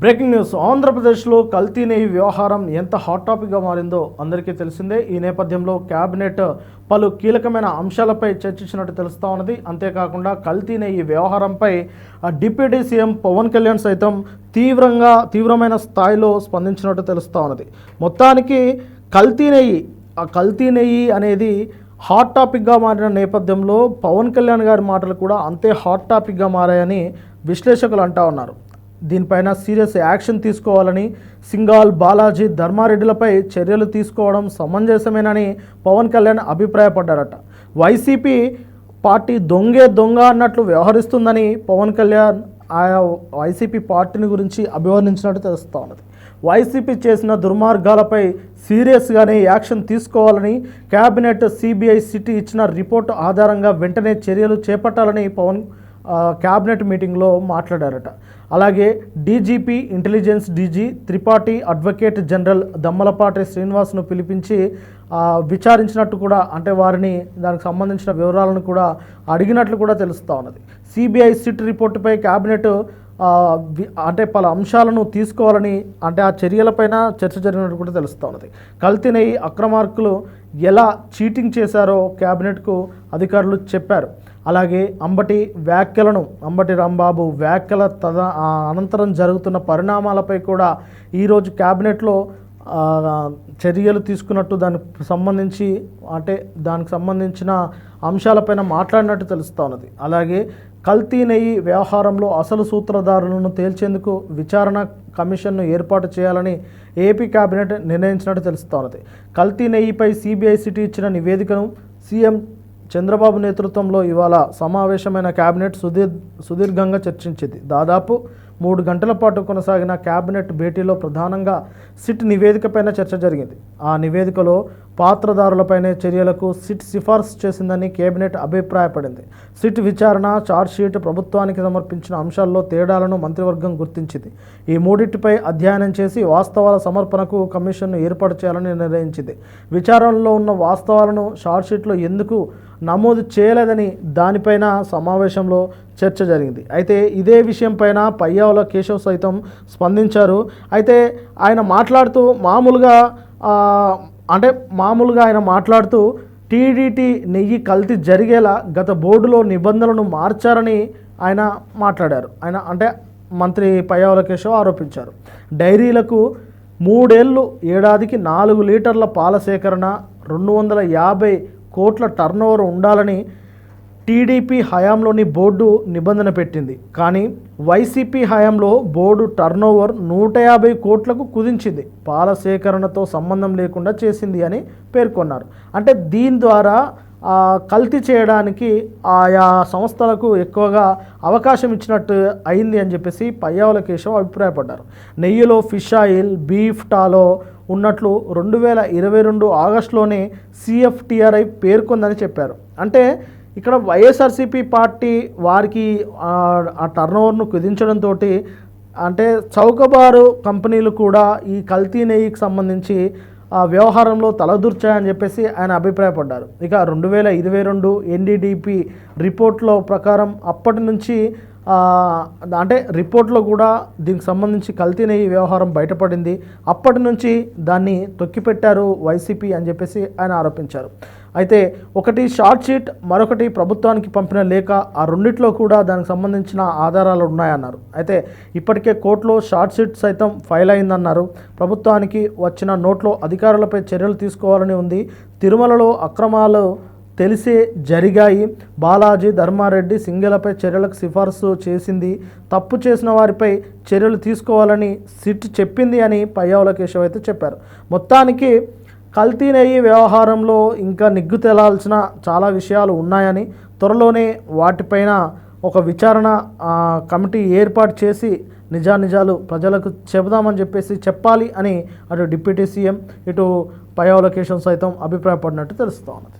Breaking news. ఆంధ్రప్రదేశ్లో కల్తీ నెయ్యి వ్యవహారం ఎంత హాట్ టాపిక్గా మారిందో అందరికీ తెలిసిందే. ఈ నేపథ్యంలో క్యాబినెట్ పలు కీలకమైన అంశాలపై చర్చించినట్టు తెలుస్తూ ఉన్నది. అంతేకాకుండా కల్తీ నెయ్యి వ్యవహారంపై ఆ, డిప్యూటీ సీఎం పవన్ కళ్యాణ్ సైతం తీవ్రంగా తీవ్రమైన స్థాయిలో స్పందించినట్టు తెలుస్తూ ఉన్నది. మొత్తానికి కల్తీ నెయ్యి ఆ కల్తీ నెయ్యి అనేది హాట్ టాపిక్గా మారిన నేపథ్యంలో పవన్ కళ్యాణ్ గారి మాటలు కూడా అంతే హాట్ టాపిక్గా మారాయని విశ్లేషకులు అంటా ఉన్నారు. దీనిపైన సీరియస్ యాక్షన్ తీసుకోవాలని సింగాల్ బాలాజీ ధర్మారెడ్డిలపై చర్యలు తీసుకోవడం సమంజసమేనని పవన్ కళ్యాణ్ అభిప్రాయపడ్డారట. వైసీపీ పార్టీ దొంగే దొంగ అన్నట్లు వ్యవహరిస్తుందని పవన్ కళ్యాణ్ ఆయా వైసీపీ పార్టీని గురించి అభివర్ణించినట్టు తెలుస్తూ ఉన్నది. వైసీపీ చేసిన దుర్మార్గాలపై సీరియస్గానే యాక్షన్ తీసుకోవాలని కేబినెట్ సిబిఐ సిటీ ఇచ్చిన రిపోర్టు ఆధారంగా వెంటనే చర్యలు చేపట్టాలని పవన్ క్యాబినెట్ మీటింగ్లో మాట్లాడారట. అలాగే DGP intelligence DG Tripathi advocate general Dammalapati శ్రీనివాస్ను పిలిపించి విచారించినట్టు కూడా అంటే వారిని దానికి సంబంధించిన వివరాలను కూడా అడిగినట్లు కూడా తెలుస్తూ ఉన్నది. సిబిఐ సిట్ రిపోర్టుపై క్యాబినెట్ అంటే పలు అంశాలను తీసుకోవాలని అంటే ఆ చర్యలపైన చర్చ జరిగినట్టు కూడా తెలుస్తూ ఉన్నది. కల్తీనై అక్రమార్కులు ఎలా చీటింగ్ చేశారో క్యాబినెట్కు అధికారులు చెప్పారు. అలాగే అంబటి వ్యాఖ్యలను అంబటి రాంబాబు వ్యాఖ్యల తద అనంతరం జరుగుతున్న పరిణామాలపై కూడా ఈరోజు క్యాబినెట్లో చర్యలు తీసుకున్నట్టు దానికి సంబంధించి అంటే దానికి సంబంధించిన అంశాలపైన మాట్లాడినట్టు తెలుస్తూ ఉన్నది. అలాగే కల్తీ నెయ్యి వ్యవహారంలో అసలు సూత్రధారులను తేల్చేందుకు విచారణ కమిషన్ను ఏర్పాటు చేయాలని ఏపీ కేబినెట్ నిర్ణయించినట్టు తెలుస్తోంది కల్తీ నెయ్యిపై సిబిఐ సిటీ ఇచ్చిన నివేదికను సీఎం చంద్రబాబు నేతృత్వంలో ఇవాళ సమావేశమైన కేబినెట్ సుదీర్ సుదీర్ఘంగా చర్చించింది. దాదాపు మూడు గంటల పాటు కొనసాగిన కేబినెట్ భేటీలో ప్రధానంగా సిట్ నివేదికపైన చర్చ జరిగింది. ఆ నివేదికలో పాత్రదారులపైనే చర్యలకు సిట్ సిఫార్సు చేసిందని కేబినెట్ అభిప్రాయపడింది. సిట్ విచారణ ఛార్జ్షీట్ ప్రభుత్వానికి సమర్పించిన అంశాల్లో తేడాలను మంత్రివర్గం గుర్తించింది. ఈ మూడింటిపై అధ్యయనం చేసి వాస్తవాల సమర్పణకు కమిషన్ను ఏర్పాటు చేయాలని నిర్ణయించింది. విచారణలో ఉన్న వాస్తవాలను ఛార్జ్షీట్లో ఎందుకు నమోదు చేయలేదని దానిపైన సమావేశంలో చర్చ జరిగింది. అయితే ఇదే విషయం పైన పయ్యావుల కేశవ్ సైతం స్పందించారు. అయితే ఆయన మాట్లాడుతూ మామూలుగా అంటే మామూలుగా ఆయన మాట్లాడుతూ టీడీటీ నెయ్యి కల్తీ జరిగేలా గత బోర్డులో నిబంధనలను మార్చారని ఆయన మాట్లాడారు. ఆయన అంటే మంత్రి పయ్యావుల కేశవ్ ఆరోపించారు. డైరీలకు మూడేళ్ళు ఏడాదికి నాలుగు లీటర్ల పాల సేకరణ రెండు వందల యాభై కోట్ల టర్నోవర్ ఉండాలని టీడీపీ హయాంలోని బోర్డు నిబంధన పెట్టింది. కానీ వైసీపీ హయాంలో బోర్డు టర్నోవర్ నూట యాభై కోట్లకు కుదించింది. పాల సేకరణతో సంబంధం లేకుండా చేసింది అని పేర్కొన్నారు. అంటే దీని ద్వారా కల్తీ చేయడానికి ఆయా సంస్థలకు ఎక్కువగా అవకాశం ఇచ్చినట్టు అయింది అని చెప్పేసి పయ్యావుల కేశవ్ అభిప్రాయపడ్డారు. నెయ్యిలో ఫిష్ ఆయిల్ బీఫ్ టాలో ఉన్నట్లు రెండు వేల ఇరవై రెండు ఆగస్టులోనే సిఎఫ్టిఆర్ఐ పేర్కొందని చెప్పారు. అంటే ఇక్కడ వైఎస్ఆర్సీపీ పార్టీ వారికి ఆ, టర్న్ టర్నోవర్ను కుదించడంతో అంటే చౌకబారు కంపెనీలు కూడా ఈ కల్తీ నెయ్యికి సంబంధించి ఆ వ్యవహారంలో తలదూర్చాయని చెప్పేసి ఆయన అభిప్రాయపడ్డారు. ఇక రెండు వేల ఇరవై రెండు ఎన్డీడీపీ రిపోర్ట్లో ప్రకారం అప్పటి నుంచి అంటే రిపోర్ట్లో కూడా దీనికి సంబంధించి కల్తీ నెయ్యి వ్యవహారం బయటపడింది. అప్పటి నుంచి దాన్ని తొక్కిపెట్టారు వైసీపీ అని చెప్పేసి ఆయన ఆరోపించారు. అయితే ఒకటి షార్ట్ షీట్ మరొకటి ప్రభుత్వానికి పంపిన లేఖ ఆ రెండిట్లో కూడా దానికి సంబంధించిన ఆధారాలు ఉన్నాయన్నారు. అయితే ఇప్పటికే కోర్టులో షార్ట్ షీట్ సైతం ఫైల్ అయిందన్నారు. ప్రభుత్వానికి వచ్చిన నోట్లో అధికారులపై చర్యలు తీసుకోవాలని ఉంది. తిరుమలలో అక్రమాలు తెలిసే జరిగాయి. బాలాజీ ధర్మారెడ్డి సింగలపై చర్యలకు సిఫార్సు చేసింది. తప్పు చేసిన వారిపై చర్యలు తీసుకోవాలని సిట్ చెప్పింది అని పయ్యావుల కేశవ్ అయితే చెప్పారు. మొత్తానికి కల్తీ నెయ్యి వ్యవహారంలో ఇంకా నిగ్గు తెలాల్సిన చాలా విషయాలు ఉన్నాయని త్వరలోనే వాటిపైన ఒక విచారణ కమిటీ ఏర్పాటు చేసి నిజానిజాలు ప్రజలకు చెబుదామని చెప్పేసి చెప్పాలి అని అటు డిప్యూటీ సీఎం ఇటు పయ్యావుల కేశవ్ సైతం అభిప్రాయపడినట్టు తెలుస్తూ ఉన్నది